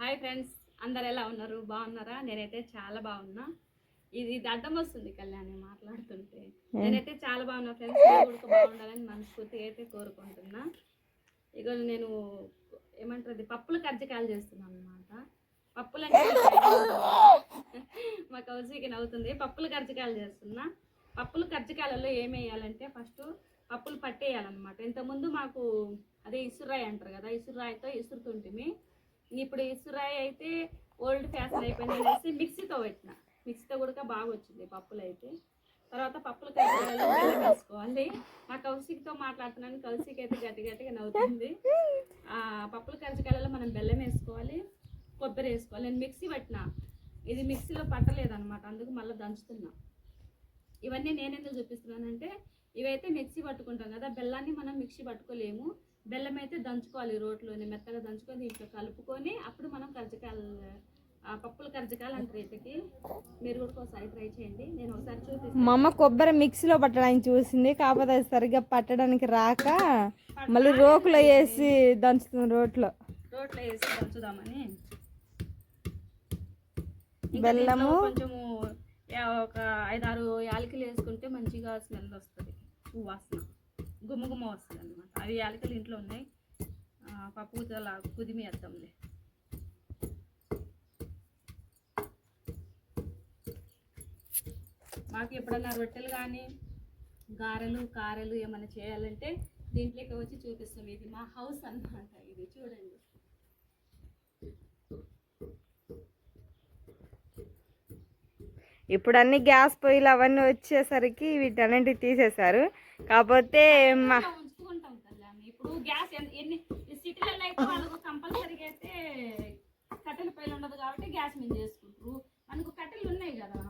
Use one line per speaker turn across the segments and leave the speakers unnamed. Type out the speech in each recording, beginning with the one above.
Hi friends అందరు ఎలా ఉన్నారు? బాగున్నారా? నేనైతే చాలా బాగున్నా. ఇది ఇది అడ్డం వస్తుంది కళ్యాణి మాట్లాడుతుంటే. నేనైతే చాలా బాగున్నా ఫ్రెండ్స్ కూడా బాగుండాలని మనస్ఫూర్తిగా అయితే కోరుకుంటున్నా. ఇక నేను ఏమంటారు అది? పప్పుల కజ్జికాయలు చేస్తున్నాను అనమాట పప్పులు మా కౌశికి నవ్వుతుంది. పప్పుల కజ్జికాయలు చేస్తున్నా. పప్పుల కజ్జికాయలలో ఏం వేయాలంటే ఫస్ట్ పప్పులు పట్టేయాలన్నమాట. ఇంతకుముందు మాకు అదే ఇసురాయి అంటారు కదా ఇసురాయితో ఇసురుతుంటిమి. ఇప్పుడు ఇసురాయి అయితే ఓల్డ్ ఫ్యాషన్ అయిపోయింది అనేసి మిక్సీతో పెట్టిన. మిక్సీతో కూడా బాగా వచ్చింది పప్పులు అయితే. తర్వాత పప్పులు కజ్జికాయలు బెల్లం వేసుకోవాలి. మా కౌశిక్తో మాట్లాడుతున్నాను. కౌశిక్ అయితే గట్టి గట్టిగా నవ్వుతుంది. ఆ పప్పుల కజ్జికాయలలో మనం బెల్లం వేసుకోవాలి కొబ్బరి వేసుకోవాలి. నేను మిక్సీ పట్టిన. ఇది మిక్సీలో పట్టలేదనమాట అందుకు మళ్ళీ దంచుతున్నా. ఇవన్నీ నేను ఎందుకు చూపిస్తున్నానంటే ఇవైతే మిక్సీ పట్టుకుంటాం కదా బెల్లాన్ని మనం మిక్సీ పట్టుకోలేము. బెల్లం అయితే దంచుకోవాలి రోట్లోనే మెత్తగా దంచుకొని దీంట్లో కలుపుకొని అప్పుడు మనం కర్జకాయలు ఆ పప్పుల కర్జకాయలు అంటారు వీటికి మీరు కూడా ఒకసారి ట్రై చేయండి. నేను ఒకసారి చూపిస్తాను.
మా అమ్మ కొబ్బరి మిక్సీలో పట్టడానికి చూసింది కాకపోతే అది సరిగ్గా పట్టడానికి రాక మళ్ళీ రోకులో వేసి దంచుతుంది రోట్లో.
రోట్లో వేసి దంచుదామని.
బెల్లము?
కొంచెము ఒక ఐదారు యాలకులు వేసుకుంటే మంచిగా స్మెల్ వస్తుంది. వాసన గుమ్మ గుమ్మ వస్తుంది అనమాట అవి యాలకులు ఇంట్లో ఉన్నాయి. ఆ, పప్పు అలా కుదిమి వేద్దాంలే. మాకు ఎప్పుడన్నా రొట్టెలు కానీ గారెలు కారెలు ఏమైనా చేయాలంటే దీంట్లోకి వచ్చి చూపిస్తాం. ఇది మా హౌస్ అనమాట ఇది చూడండి.
ఇప్పుడు అన్ని గ్యాస్ పొయ్యిలు అవన్నీ వచ్చేసరికి వీటన్నింటికి తీసేశారు. కాకపోతే మా
ఇంకా ఉంచుకుంటాం కళ్యాణ్. ఇప్పుడు గ్యాస్ ఎన్- ఎన్ని ఈ సిటీలలో అయితే వాళ్ళకు కంపల్సరీగా అయితే కట్టెల పొయ్యిలు ఉండదు కాబట్టి గ్యాస్ మీద చేసుకుంటారు. మనకు కట్టెలు ఉన్నాయి కదా.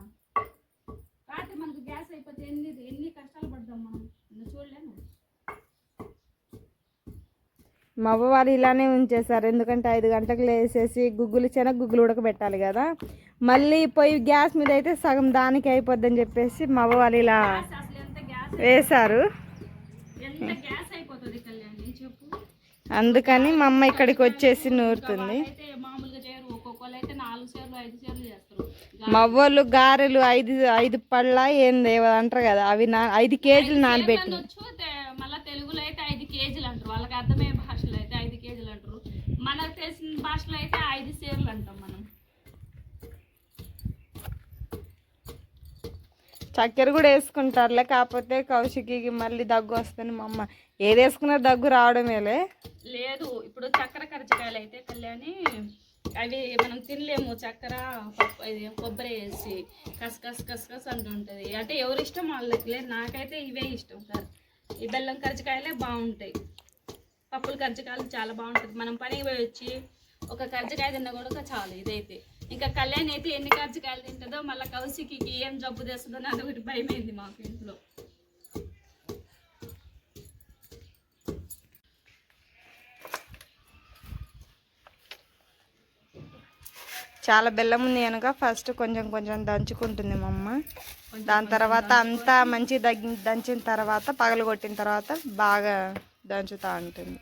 రాత్రి మనకు గ్యాస్ అయిపోతే ఎన్ని ఎన్ని కష్టాలు పడదాం మనం? నువ్వు చూడలేము
మా అవ్వ వాళ్ళు ఇలానే ఉంచేశారు. ఎందుకంటే ఐదు గంటలకు లేసేసి గుగ్గులు చెనగ గుగ్గులు ఉడకబెట్టాలి కదా. మళ్ళీ పొయ్యి గ్యాస్ మీద అయితే సగం దానికి అయిపోద్దని చెప్పేసి మా వాళ్ళు ఇలా
గ్యాస్ అసలు ఎంత గ్యాస్
వేశారు. అందుకని మా అమ్మ ఇక్కడికి వచ్చేసి నూరుతుంది. మా అవ్వలు గారెలు ఐదు ఐదు పళ్ళ ఏంది ఏవో అంటారు కదా అవి నా ఐదు కేజీలు నానబెట్టి
మళ్ళీ తెలుగులో అయితే ఐదు కేజీలు అంటారు. వాళ్ళకి అర్థమయ్యే భాషలో అయితే ఐదు కేజీలు అంటారు. మనకు తెలిసిన భాషలో అయితే ఐదు సేర్లు అంటాం మనం.
చక్కెర కూడా వేసుకుంటారులే కాకపోతే కౌశికి మళ్ళీ దగ్గు వస్తుంది మా అమ్మ. ఏది వేసుకున్నా దగ్గు రావడమేలే.
లేదు ఇప్పుడు చక్కెర కరచకాయలు అయితే కళ్యాణి అవి మనం తినలేము చక్కెర కొబ్బరి ఇది కొబ్బరి వేసి కసకస్ కసకస్ అంటుంటుంది అంటే ఎవరి ఇష్టం వాళ్ళకి లేదు నాకైతే ఇవే ఇష్టం సార్. ఈ బెల్లం కరచకాయలే బాగుంటాయి. పప్పుల కరచకాయలు చాలా బాగుంటుంది. మనం పనికి పోయి వచ్చి ఒక కరచకాయ తిన్నా కూడా చాలు ఇదైతే. ఇంకా కళ్యాణ్ అయితే ఎన్ని కరచకాయలు తింటుందో మళ్ళీ కౌశికి ఏం జబ్బు తెస్తుందో నాకు ఒకటి భయమైంది మాకు ఇంట్లో.
చాలా బెల్లం ఉంది కనుక ఫస్ట్ కొంచెం కొంచెం దంచుకుంటుంది మా అమ్మ. దాని తర్వాత అంతా మంచి దగ్గి దంచిన తర్వాత పగలగొట్టిన తర్వాత బాగా దంచుతూ ఉంటుంది.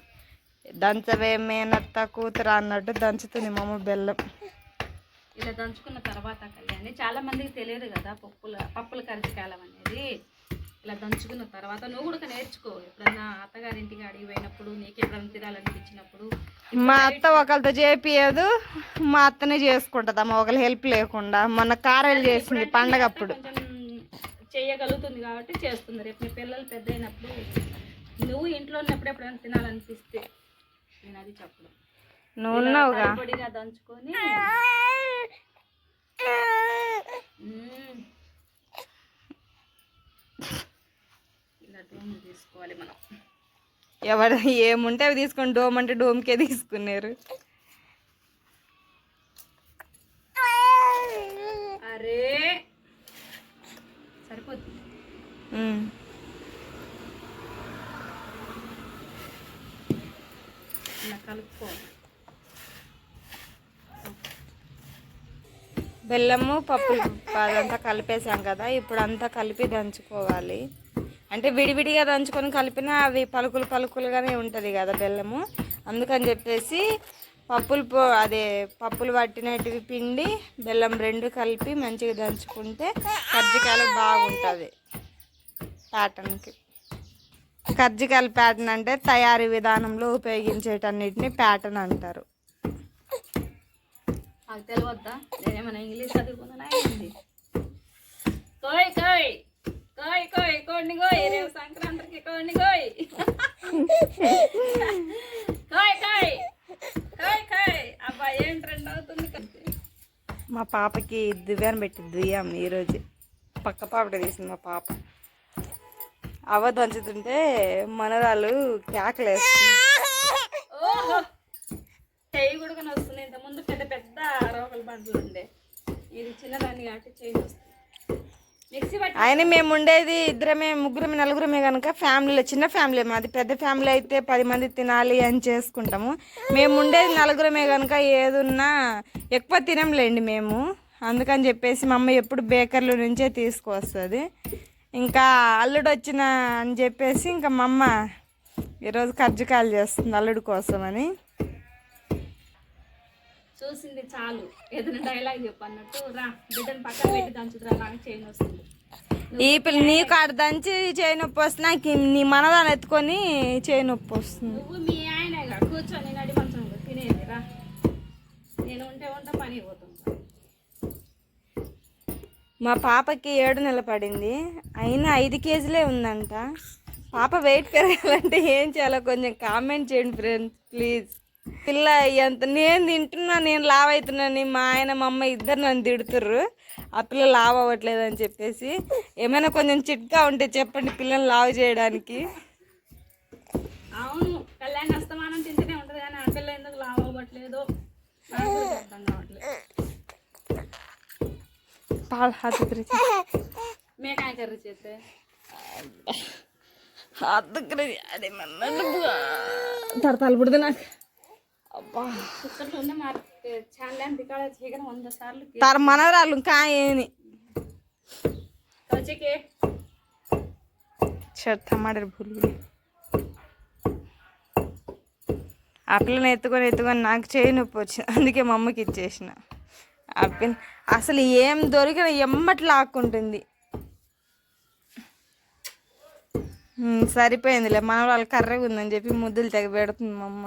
దంచవే మేనత్త కూతురు అన్నట్టు దంచుతుంది మా అమ్మ బెల్లం.
ఇలా దంచుకున్న తర్వాత కళ్యాణి చాలా మందికి తెలియదు కదా పప్పుల పప్పుల కరిచికాలం అనేది. ఇలా దంచుకున్న తర్వాత నువ్వు కూడా నేర్చుకో. ఎప్పుడన్నా అత్తగారింటికి అడిగి పోయినప్పుడు నీకు ఎప్పుడన్నా తినాలనిపించినప్పుడు
మా అత్త ఒకరితో చేపియదు మా అత్తనే చేసుకుంటుంది అమ్మ ఒకరి హెల్ప్ లేకుండా. మొన్న కారెలు చేసింది పండగప్పుడు.
చేయగలుగుతుంది కాబట్టి చేస్తుంది. రేపు నీ పిల్లలు పెద్ద అయినప్పుడు నువ్వు ఇంట్లో ఉన్నప్పుడు ఎప్పుడైనా తినాలనిపిస్తే నేను అది చెప్పడం
నువ్వు ఉన్నావుగా
పొడిగా దంచుకొని. మ్మ్. ఇలా డోమ్ తీసుకోవాలి మనం.
ఎవరు ఏముంటే అవి తీసుకొని డోమ్ అంటే డోమ్కే తీసుకున్నారు.
అరే! సరిపోతుంది. ఇలా కలుపుకోవాలి.
బెల్లము పప్పు అదంతా కలిపేసాం కదా. ఇప్పుడు అంతా కలిపి దంచుకోవాలి. అంటే విడివిడిగా దంచుకొని కలిపినా అవి పలుకులు పలుకులుగానే ఉంటుంది కదా బెల్లము. అందుకని చెప్పేసి పప్పులు పో అదే పప్పులు పట్టినటివి పిండి బెల్లం రెండు కలిపి మంచిగా దంచుకుంటే కజ్జికాయలు బాగుంటుంది ప్యాటర్న్కి. కజ్జికాయల ప్యాటర్న్ అంటే తయారీ విధానంలో ఉపయోగించేటన్నిటిని ప్యాటర్న్ అంటారు.
నాకు తెలియద్దా నేనేమైనా ఇంగ్లీష్ చదువుకున్నానా ఏంది? కోయ్ కోయ్ కోయ్ కోయ్ కోడిని కోయ్ రేపు సంక్రాంతికి కోడిని కోయ్. కోయ్ కోయ్ కోయ్ కోయ్. అబ్బా ఏం ట్రెండ్ అవుతుంది
మా పాపకి దివ్యాన్ని పెట్టి దుయ్యాం ఈరోజు. పక్క పాపట తీసింది మా పాప. అవ్వ దంచుతుంటే మనరాలు కేకలేస్తుంది
రోకల బండ్లు ఉండే. ఇది చిన్నదాన్ని కాబట్టి చేంజ్ వస్తుంది.
ఆయన మేము ఉండేది ఇద్దరమే ముగ్గురమే నలుగురమే కనుక ఫ్యామిలీలో చిన్న ఫ్యామిలీ మాది. పెద్ద ఫ్యామిలీ అయితే పది మంది తినాలి అని చేసుకుంటాము. మేము ఉండేది నలుగురమే కనుక ఏదున్నా ఎక్కువ తినంలేండి మేము. అందుకని చెప్పేసి మా అమ్మ ఎప్పుడు బేకర్ల నుంచే తీసుకువస్తుంది. ఇంకా అల్లుడు వచ్చిన అని చెప్పేసి ఇంకా మా అమ్మ ఈరోజు కజ్జికాయలు చేస్తుంది అల్లుడు కోసమని.
చూసింది చాలు. ఏదైనా డైలాగ్ చెప్పు అన్నట్టు రా బిడ్డను పక్కన పెట్టి దంచుతురా నాకు చేయని వస్తుంది.
ఈ పిల్ల నీకు ఆడ దంచి చేయి నొప్పి వస్తుంది నాకు నీ మనదాన్ని ఎత్తుకొని చేయి నొప్పి వస్తుంది.
నువ్వు మీ ఆయనగా కూర్చొని నడి మంచం తినేది రా. నేను ఉంటే ఉంటా పని పోతుంటా
మా పాపకి ఏడు నెల పడింది. అయినా ఐదు కేజీలే ఉందంట. పాప వెయిట్ పెరగాలంటే ఏం చేయాలో కొంచెం కామెంట్ చేయండి ఫ్రెండ్స్ ప్లీజ్ పిల్ల ఎంత నేను తింటున్నా నేను లావ్ అవుతున్నాను మా ఆయన మా అమ్మ ఇద్దరు నన్ను తిడుతుర్రు. ఆ పిల్ల లావ్ అవ్వట్లేదు అని చెప్పేసి ఏమైనా కొంచెం చిట్కా ఉంటే చెప్పండి పిల్లల్ని లావ్ చేయడానికి.
అవును కళ్యాణ్ అస్తమానం తింటూనే ఉంటుంది కానీ ఆడపిల్ల ఎందుకు లావ్ అవ్వట్లేదు
పాలు హాత్
మేకాయ కర్రీ చేస్తే?
హాత్ తడతాలు పుడుతుంది నాకు. తర మనవరాలు కాయని
కౌచికే
షర్ట్ టమాటర్ భూల్ ఆ పిల్లని ఎత్తుకొని ఎత్తుకొని నాకు చేయి నొప్పి వచ్చింది. అందుకే మా అమ్మకి ఇచ్చేసిన. ఆ పిల్ల అసలు ఏం దొరికిన ఎమ్మటి లాక్కుంటుంది సరిపోయిందిలే. మన వాళ్ళు కర్రగా ఉందని చెప్పి ముద్దులు తెగ పెడుతుంది మా అమ్మ.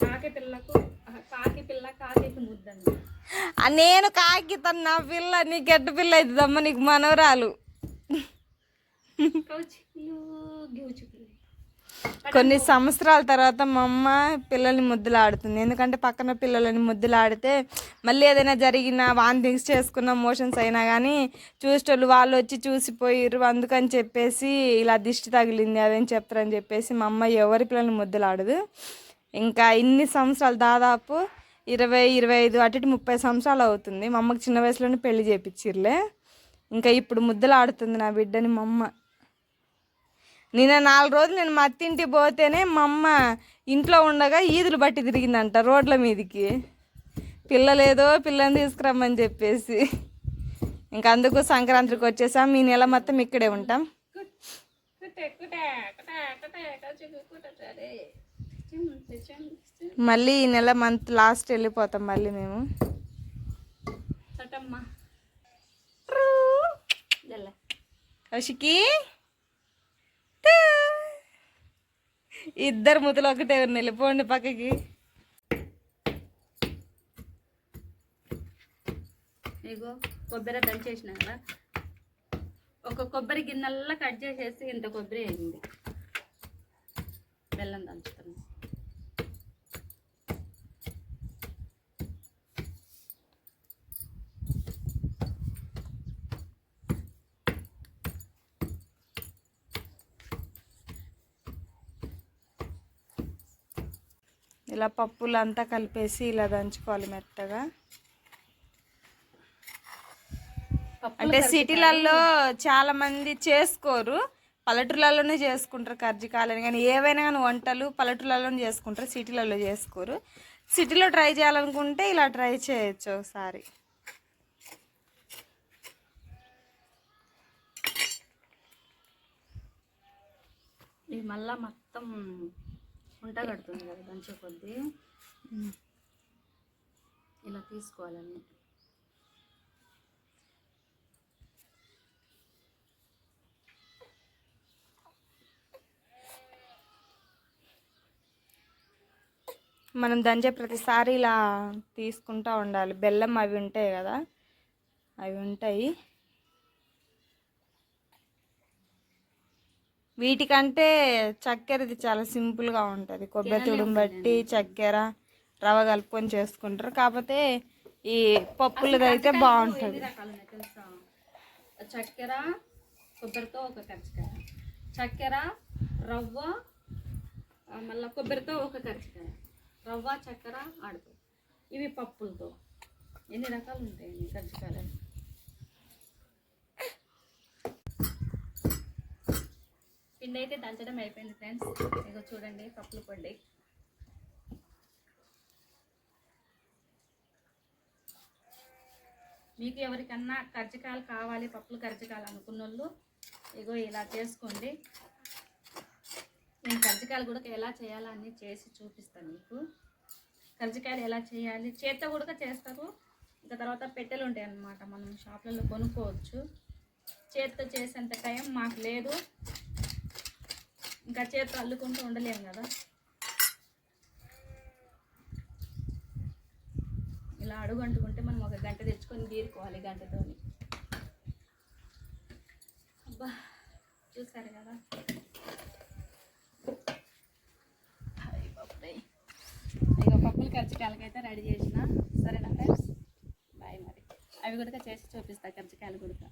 కాకి పిల్లకు కాకి పిల్ల కాకి ముద్దండి.
ఆ, నేను కాకి తను నా పిల్ల నీ గడ్డ పిల్ల అవుతుందమ్మ నీకు మనవరాలు. కొన్ని సంవత్సరాల తర్వాత మా అమ్మ పిల్లల్ని ముద్దులాడుతుంది. ఎందుకంటే పక్కన పిల్లలని ముద్దులాడితే మళ్ళీ ఏదైనా జరిగినా వాంతింగ్స్ చేసుకున్న మోషన్స్ అయినా కానీ చూసేటోళ్ళు వాళ్ళు వచ్చి చూసిపోయారు అందుకని చెప్పేసి ఇలా దిష్టి తగిలింది అదని చెప్తారని చెప్పేసి మా అమ్మ ఎవరి పిల్లల్ని ముద్దులాడదు. ఇంకా ఇన్ని సంవత్సరాలు దాదాపు ఇరవై ఇరవై ఐదు అటు ముప్పై సంవత్సరాలు అవుతుంది మా అమ్మకి చిన్న వయసులోనే పెళ్ళి చేపించిర్లే ఇంకా ఇప్పుడు ముద్దులాడుతుంది నా బిడ్డని మా అమ్మ నిన్న నాలుగు రోజులు నేను మా అత్తింటికి పోతేనే మా అమ్మ ఇంట్లో ఉండగా ఈదులు బట్టి తిరిగిందంట రోడ్ల మీదకి పిల్లలేదో పిల్లని తీసుకురమ్మని చెప్పేసి ఇంకా అందుకు సంక్రాంతికి వచ్చేసాం ఈ నెల మొత్తం ఇక్కడే ఉంటాం మళ్ళీ ఈ నెల మంత్ లాస్ట్ వెళ్ళిపోతాం మళ్ళీ మేము. కౌశికి. ఇద్దరు ముద్దలు ఒకటే ఉన్నాయి. వెళ్ళిపోండి పక్కకి.
ఇగో కొబ్బరి దంచేసిన కదా. ఒక కొబ్బరి గిన్నెల్లా కట్ చేసేసి ఇంత కొబ్బరి అయింది బెల్లం దంచుతాను
ఇలా పప్పులు అంతా కలిపేసి ఇలా దంచుకోవాలి మెత్తగా. అంటే సిటీలలో చాలా మంది చేసుకోరు. పల్లెటూర్లలోనే చేసుకుంటారు కర్జికాయలని. కానీ ఏవైనా కానీ వంటలు పల్లెటూర్లలోనే చేసుకుంటారు సిటీలలో చేసుకోరు. సిటీలో ట్రై చేయాలనుకుంటే ఇలా ట్రై చేయొచ్చు ఒకసారి.
ఇది మళ్ళా మొత్తం ఉంట కడుతుంది కదా దంచే కొద్దీ. ఇలా తీసుకోవాలని
మనం దంచే ప్రతిసారి ఇలా తీసుకుంటూ ఉండాలి. బెల్లం అవి ఉంటాయి కదా అవి ఉంటాయి. వీటికంటే చక్కెరది చాలా సింపుల్గా ఉంటుంది. కొబ్బరి తుడుము బట్టి చక్కెర రవ్వ కలుపుకొని చేసుకుంటారు. కాకపోతే ఈ పప్పులది అయితే బాగుంటుంది.
చక్కెర కొబ్బరితో ఒక కర్జికాయ చక్కెర రవ్వ మళ్ళా కొబ్బరితో ఒక కర్జికాయ రవ్వ చక్కెర ఆడుతూ. ఇవి పప్పులతో. ఎన్ని రకాలు ఉంటాయి కర్జికాయలు పిండి అయితే దంచడం అయిపోయింది ఫ్రెండ్స్. ఇగో చూడండి పప్పులు పొడి మీకు ఎవరికన్నా కర్జకాయలు కావాలి పప్పులు కర్జకాయలు అనుకున్న వాళ్ళు ఇగో ఇలా చేసుకోండి. నేను కర్జకాయలు కూడా ఎలా చేయాలో అన్నీ చేసి చూపిస్తాను మీకు. కర్జకాయలు ఎలా చేయాలి చేత్తో కూడా చేస్తారు. ఇంకా తర్వాత పెట్టెలు ఉంటాయి అన్నమాట మనం షాప్లలో కొనుక్కోవచ్చు. చేత్తో చేసేంత టైం మాకు లేదు. ఇంకా చేత్తో అల్లుకుంటూ ఉండలేము కదా. ఇలా అడుగు అంటుకుంటే మనం ఒక గంట తెచ్చుకొని గీరుకోవాలి గంటతో అబ్బా చూసారు కదా? హాయ్ ఇక పప్పులు కర్జికాయలకైతే రెడీ చేసిన. సరేనా ఫ్రెండ్స్ బాయ్ మరి. అవి కూడా చేసి చూపిస్తా కర్జికాయలు కూడా.